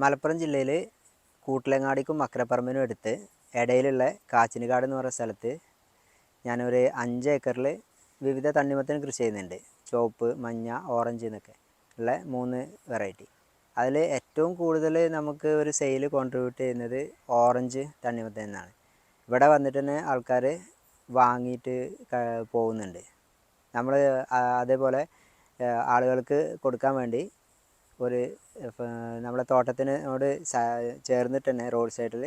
മലപ്പുറം ജില്ലയിൽ കൂട്ടിലങ്ങാടിക്കും മക്കരപ്പറമ്പിനും അടുത്ത് ഇടയിലുള്ള കാച്ചിനിക്കാട് എന്ന് പറയുന്ന സ്ഥലത്ത് ഞാനൊരു അഞ്ച് ഏക്കറിൽ വിവിധ തണ്ണിമത്തിന് കൃഷി ചെയ്യുന്നുണ്ട്. ചുവപ്പ് മഞ്ഞ ഓറഞ്ച് എന്നൊക്കെ ഉള്ള മൂന്ന് വെറൈറ്റി. അതിൽ ഏറ്റവും കൂടുതൽ നമുക്ക് ഒരു സെയിൽ കോൺട്രിബ്യൂട്ട് ചെയ്യുന്നത് ഓറഞ്ച് തണ്ണിമത്തൻ എന്നാണ്. ഇവിടെ വന്നിട്ട് തന്നെ ആൾക്കാർ വാങ്ങിയിട്ട് പോകുന്നുണ്ട്. നമ്മൾ അതേപോലെ ആളുകൾക്ക് കൊടുക്കാൻ വേണ്ടി ഒരു നമ്മളെ തോട്ടത്തിനോട് ചേർന്നിട്ട് തന്നെ റോഡ് സൈഡിൽ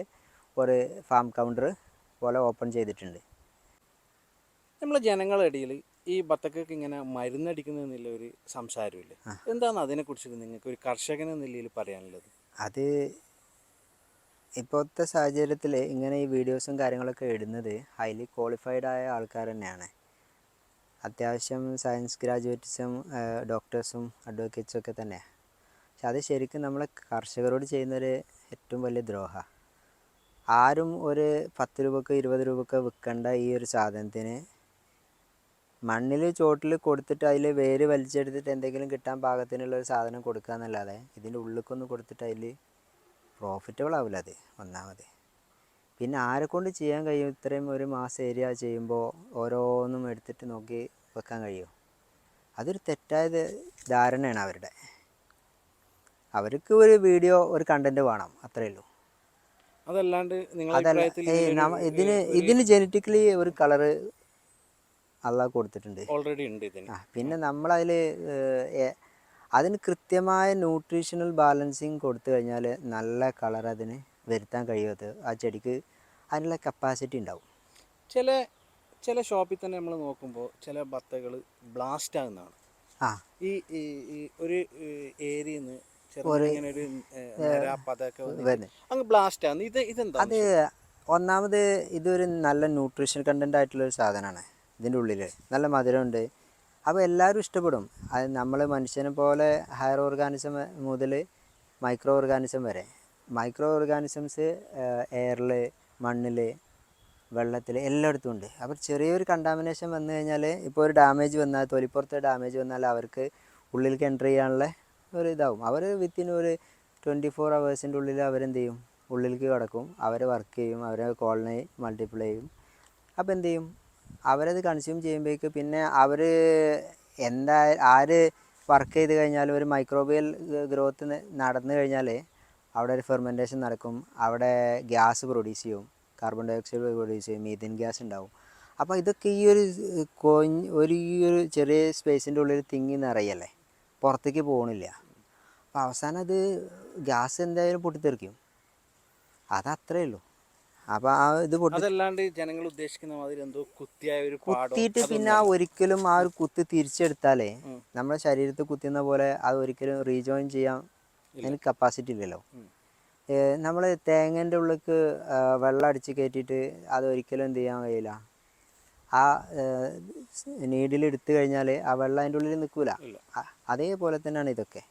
ഒരു ഫാം കൗണ്ടർ പോലെ ഓപ്പൺ ചെയ്തിട്ടുണ്ട്. നമ്മളെ ജനങ്ങളുടെ ഇടയിൽ ഈ ബത്തക്കൊക്കെ ഇങ്ങനെ മരുന്നടിക്കുന്നതിനുള്ള ഒരു സംസാരമില്ല? എന്താണ് അതിനെക്കുറിച്ച് നിങ്ങൾക്ക് ഒരു കർഷകൻ എന്ന നിലയിൽ പറയാനുള്ളത്? അത് ഇപ്പോഴത്തെ സാഹചര്യത്തിൽ ഇങ്ങനെ ഈ വീഡിയോസും കാര്യങ്ങളൊക്കെ ഇടുന്നത് ഹൈലി ക്വാളിഫൈഡ് ആയ ആൾക്കാർ തന്നെയാണ്. അത്യാവശ്യം സയൻസ് ഗ്രാജുവേറ്റ്സും ഡോക്ടേഴ്സും അഡ്വക്കേറ്റ്സും ഒക്കെ തന്നെയാണ് പക്ഷെ അത് ശരിക്കും നമ്മളെ കർഷകരോട് ചെയ്യുന്നൊരു ഏറ്റവും വലിയ ദ്രോഹ. ആരും ഒരു പത്ത് രൂപക്ക് ഇരുപത് രൂപക്ക് വിൽക്കേണ്ട ഈ ഒരു സാധനത്തിന്. മണ്ണിൽ ചോട്ടിൽ കൊടുത്തിട്ട് അതിൽ വേര് വലിച്ചെടുത്തിട്ട് എന്തെങ്കിലും കിട്ടാൻ പാകത്തിനുള്ള ഒരു സാധനം കൊടുക്കുക എന്നല്ലാതെ ഇതിന്റെ ഉള്ളിലേക്കൊന്ന് കൊടുത്തിട്ട് അതിൽ പ്രോഫിറ്റബിൾ ആവില്ല അത് ഒന്നാമത്. പിന്നെ ആരെ കൊണ്ട് ചെയ്യാൻ കഴിയും? ഇത്രയും ഒരു മാസം ഏരിയ ചെയ്യുമ്പോൾ ഓരോന്നും എടുത്തിട്ട് നോക്കി വെക്കാൻ കഴിയും. അതൊരു തെറ്റായ ധാരണയാണ് അവരുടെ. അവർക്ക് ഒരു വീഡിയോ ഒരു കണ്ടന്റ് വേണം അത്രേ ഉള്ളൂ. അതല്ലാണ്ട് നിങ്ങൾ ഇതിന് ഇതിന് ജനറ്റിക്കലി ഒരു കളറ് അള്ളാഹ് കൊടുത്തിട്ടുണ്ട്. ഓൾറെഡി ഉണ്ട് ഇതിന്. പിന്നെ നമ്മളതിൽ അതിന് കൃത്യമായ ന്യൂട്രീഷണൽ ബാലൻസിങ് കൊടുത്തു കഴിഞ്ഞാൽ നല്ല കളർ അതിന് വരുത്താൻ കഴിയാത്ത ആ ചെടിക്ക് അതിനുള്ള കപ്പാസിറ്റി ഉണ്ടാവും. ചില ചില ഷോപ്പിൽ തന്നെ നമ്മൾ നോക്കുമ്പോൾ ചില ബത്തകൾ ബ്ലാസ്റ്റ് ആകുന്നതാണ് ആ. ഈ ഒരു ഏരിയയിൽ അത് ഒന്നാമത് ഇതൊരു നല്ല ന്യൂട്രീഷൻ കണ്ടന്റ് ആയിട്ടുള്ള ഒരു സാധനമാണ് ഇതിന്റെ ഉള്ളിൽ നല്ല മധുരമുണ്ട്. അപ്പോൾ എല്ലാവരും ഇഷ്ടപ്പെടും. അത് നമ്മൾ മനുഷ്യനെ പോലെ ഹയർ ഓർഗാനിസം മുതൽ മൈക്രോ ഓർഗാനിസം വരെ. മൈക്രോ ഓർഗാനിസംസ് എയറിൽ മണ്ണിൽ വെള്ളത്തിൽ എല്ലായിടത്തും ഉണ്ട്. അപ്പോൾ ചെറിയൊരു കണ്ടാമിനേഷൻ വന്നു കഴിഞ്ഞാൽ ഇപ്പോൾ ഒരു ഡാമേജ് വന്നാൽ തൊലിപ്പുറത്തെ ഡാമേജ് വന്നാൽ അവർക്ക് ഉള്ളിലേക്ക് എന്റർ ചെയ്യാനുള്ള ഒരു ഇതാവും അവർ വിത്തിൻ ഒരു ട്വന്റി ഫോർ അവേഴ്സിന്റെ ഉള്ളിൽ അവരെന്ത് ചെയ്യും ഉള്ളിലേക്ക് കിടക്കും. അവർ വർക്ക് ചെയ്യും. അവരെ കോളനി മൾട്ടിപ്ലൈ ചെയ്യും. അപ്പോൾ എന്ത് ചെയ്യും അവരത് കൺസ്യൂം ചെയ്യുമ്പോഴേക്ക് പിന്നെ അവർ എന്താ ആര് വർക്ക് ചെയ്ത് കഴിഞ്ഞാൽ ഒരു മൈക്രോബിയൽ ഗ്രോത്ത് നടന്നു കഴിഞ്ഞാൽ അവിടെ ഒരു ഫെർമെന്റേഷൻ നടക്കും. അവിടെ ഗ്യാസ് പ്രൊഡ്യൂസ് ചെയ്യും. കാർബൺ ഡൈ ഓക്സൈഡ് പ്രൊഡ്യൂസ് ചെയ്യും. മീഥൻ ഗ്യാസ് ഉണ്ടാവും. അപ്പോൾ ഇതൊക്കെ ഈ ഒരു കൊഞ്ഞ് ഒരു ഈ ഒരു ചെറിയ സ്പേസിന്റെ ഉള്ളിൽ തിങ്ങി നിറയല്ലേ? പുറത്തേക്ക് പോകണില്ല അപ്പോൾ അവസാനം അത് ഗ്യാസ് എന്തായാലും പൊട്ടിത്തെറിക്കും. അതത്രേ ഉള്ളൂ. അപ്പോൾ ആ ഇത് പൊട്ടി അതല്ലാണ്ട് ജനങ്ങൾ ഉദ്ദേശിക്കുന്ന മാതിരി എന്തോ കുത്തിയായ ഒരു കുത്തിയിട്ട് പിന്നെ ആ ഒരിക്കലും ആ ഒരു കുത്ത് തിരിച്ചെടുത്താലേ നമ്മുടെ ശരീരത്തിൽ കുത്തുന്ന പോലെ അത് ഒരിക്കലും റീജോയിൻ ചെയ്യാൻ അതിന് കപ്പാസിറ്റി ഇല്ലല്ലോ. നമ്മൾ തേങ്ങേന്റെ ഉള്ളിലേക്ക് വെള്ളം അടിച്ച് കയറ്റിയിട്ട് അത് ഒരിക്കലും എന്ത് ചെയ്യാൻ കഴിയില്ല. ആ നീഡിൽ എടുത്തു കഴിഞ്ഞാൽ ആ വെള്ളം അതിന്റെ ഉള്ളിൽ നിൽക്കൂല. അതേപോലെ തന്നെയാണ് ഇതൊക്കെ.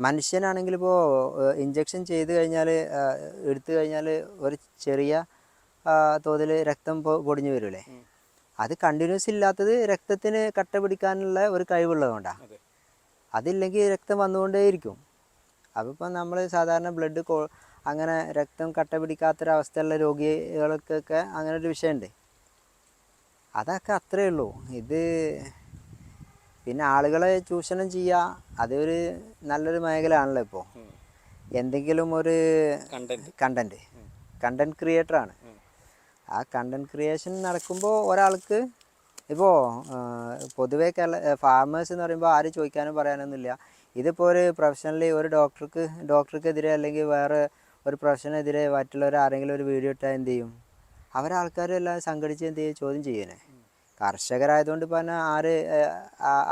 മനുഷ്യനാണെങ്കിൽ ഇപ്പോൾ ഇഞ്ചക്ഷൻ ചെയ്ത് കഴിഞ്ഞാൽ എടുത്തു കഴിഞ്ഞാൽ ഒരു ചെറിയ തോതിൽ രക്തം പൊടിഞ്ഞു വരുമല്ലേ അത് കണ്ടിന്യൂസ് ഇല്ലാത്തത് രക്തത്തിന് കട്ട പിടിക്കാനുള്ള ഒരു കഴിവുള്ളതുകൊണ്ടാണ് അതില്ലെങ്കിൽ രക്തം വന്നുകൊണ്ടേയിരിക്കും. അപ്പോൾ ഇപ്പം നമ്മൾ സാധാരണ ബ്ലഡ് കോ അങ്ങനെ രക്തം കട്ട പിടിക്കാത്തൊരവസ്ഥയുള്ള രോഗികൾക്കൊക്കെ അങ്ങനെ ഒരു വിഷയമുണ്ട്. അതൊക്കെ അത്രയേ ഉള്ളൂ. ഇത് പിന്നെ ആളുകളെ ചൂഷണം ചെയ്യുക അതൊരു നല്ലൊരു മേഖല ആണല്ലോ ഇപ്പോൾ എന്തെങ്കിലും ഒരു കണ്ടന്റ് കണ്ടന്റ് ക്രിയേറ്റർ ആണ്. ആ കണ്ടന്റ് ക്രിയേഷൻ നടക്കുമ്പോൾ ഒരാൾക്ക് ഇപ്പോൾ പൊതുവേ കേരള ഫാമേഴ്സ് എന്ന് പറയുമ്പോൾ ആരും ചോദിക്കാനും പറയാനൊന്നുമില്ല. ഇതിപ്പോൾ ഒരു പ്രൊഫഷണലി ഒരു ഡോക്ടർക്ക് ഡോക്ടർക്കെതിരെ അല്ലെങ്കിൽ വേറെ ഒരു പ്രൊഫഷനെതിരെ മറ്റുള്ളവർ ആരെങ്കിലും ഒരു വീഡിയോ ഇട്ടാൽ എന്ത് ചെയ്യും? അവരാൾക്കാരും എല്ലാം സംഘടിച്ച് എന്ത് ചെയ്യും? ചോദ്യം ചെയ്യുന്നേ കർഷകരായതുകൊണ്ട് പറഞ്ഞാൽ ആര്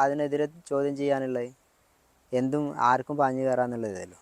അതിനെതിരെ ചോദ്യം ചെയ്യാനുള്ളത്? എന്തും ആർക്കും പാഞ്ഞു കയറാന്നുള്ളതല്ലോ